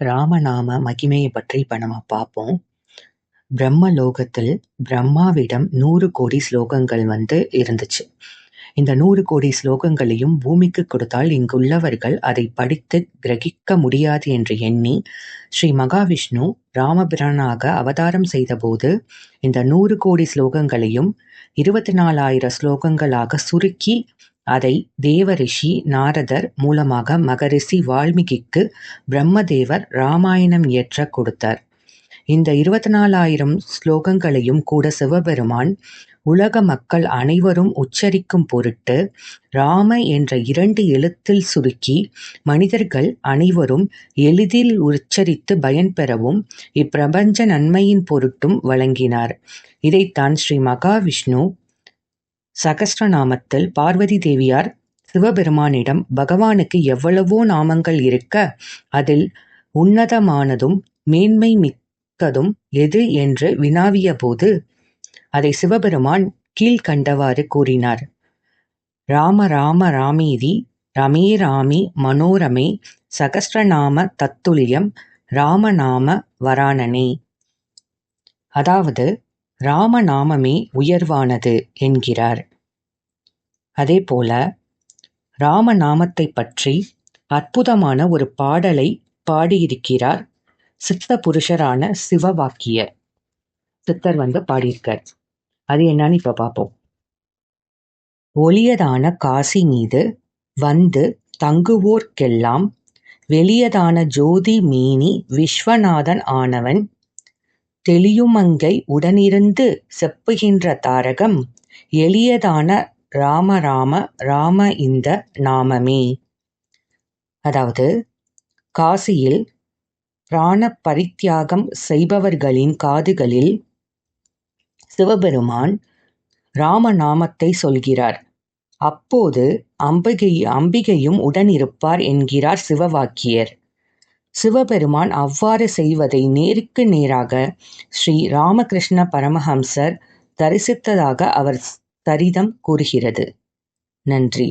ராமநாம மகிமையை பற்றி இப்போ நம்ம பார்ப்போம். பிரம்மலோகத்தில் பிரம்மாவிடம் நூறு கோடி ஸ்லோகங்கள் வந்து இருந்துச்சு. இந்த நூறு கோடி ஸ்லோகங்களையும் பூமிக்கு கொடுத்தால் இங்குள்ளவர்கள் அதை படித்து கிரகிக்க முடியாது என்று எண்ணி, ஸ்ரீ மகாவிஷ்ணு ராமபிரானாக அவதாரம் செய்தபோது, இந்த நூறு கோடி ஸ்லோகங்களையும் இருபத்தி நாலாயிரம் ஸ்லோகங்களாக சுருக்கி அதை தேவரிஷி நாரதர் மூலமாக மகரிஷி வால்மீகிக்கு பிரம்மதேவர் ராமாயணம் இயற்றக் கொடுத்தார். இந்த இருபத்தி நாலாயிரம் ஸ்லோகங்களையும் கூட சிவபெருமான் உலக மக்கள் அனைவரும் உச்சரிக்கும் பொருட்டு ராம என்ற இரண்டு எழுத்தில் சுருக்கி மனிதர்கள் அனைவரும் எளிதில் உச்சரித்து பயன்பெறவும் இப்பிரபஞ்ச நன்மையின் பொருட்டும் வழங்கினார். இதைத்தான் ஸ்ரீ மகாவிஷ்ணு சகஸ்ரநாமத்தில் பார்வதி தேவியார் சிவபெருமானிடம் பகவானுக்கு எவ்வளவோ நாமங்கள் இருக்க, அதில் உன்னதமானதும் மேன்மை மிக்கதும் எது என்று வினாவியபோது, அதை சிவபெருமான் கீழ்க்கண்டவாறு கூறினார். ராம ராம ராமேதி ரமே ராமி மனோரமே சகஸ்ரநாம தத்துல்யம் ராமநாம வராணனே அதாவது ராமநாமமே உயர்வானது என்கிறார். அதேபோல ராமநாமத்தைப் பற்றி அற்புதமான ஒரு பாடலைப் பாடியிருக்கிறார் சித்த புருஷரான சிவவாக்கியர். சித்தர் வந்து பாடியிருக்கார். அது என்னன்னு இப்ப பார்ப்போம். ஒளியதான காசி மீது வந்து தங்குவோர்க்கெல்லாம் வெளியதான ஜோதி மேனி விஸ்வநாதன் ஆனவன் தெளியுமங்கை உடனிருந்து செப்புகின்ற தாரகம் எளியதான ராம ராம ராம இந்த நாமமே. அதாவது காசியில் பிராண பரித்தியாகம் செய்பவர்களின் காதுகளில் சிவபெருமான் ராமநாமத்தை சொல்கிறார். அப்போது அம்பிகையும் உடனிருப்பார் என்கிறார் சிவவாக்கியர். சிவபெருமான் அவ்வாறு செய்வதை நேருக்கு நேராக ஸ்ரீ ராமகிருஷ்ண பரமஹம்சர் தரிசித்ததாக அவர் சரிதம் கூறுகிறது. நன்றி.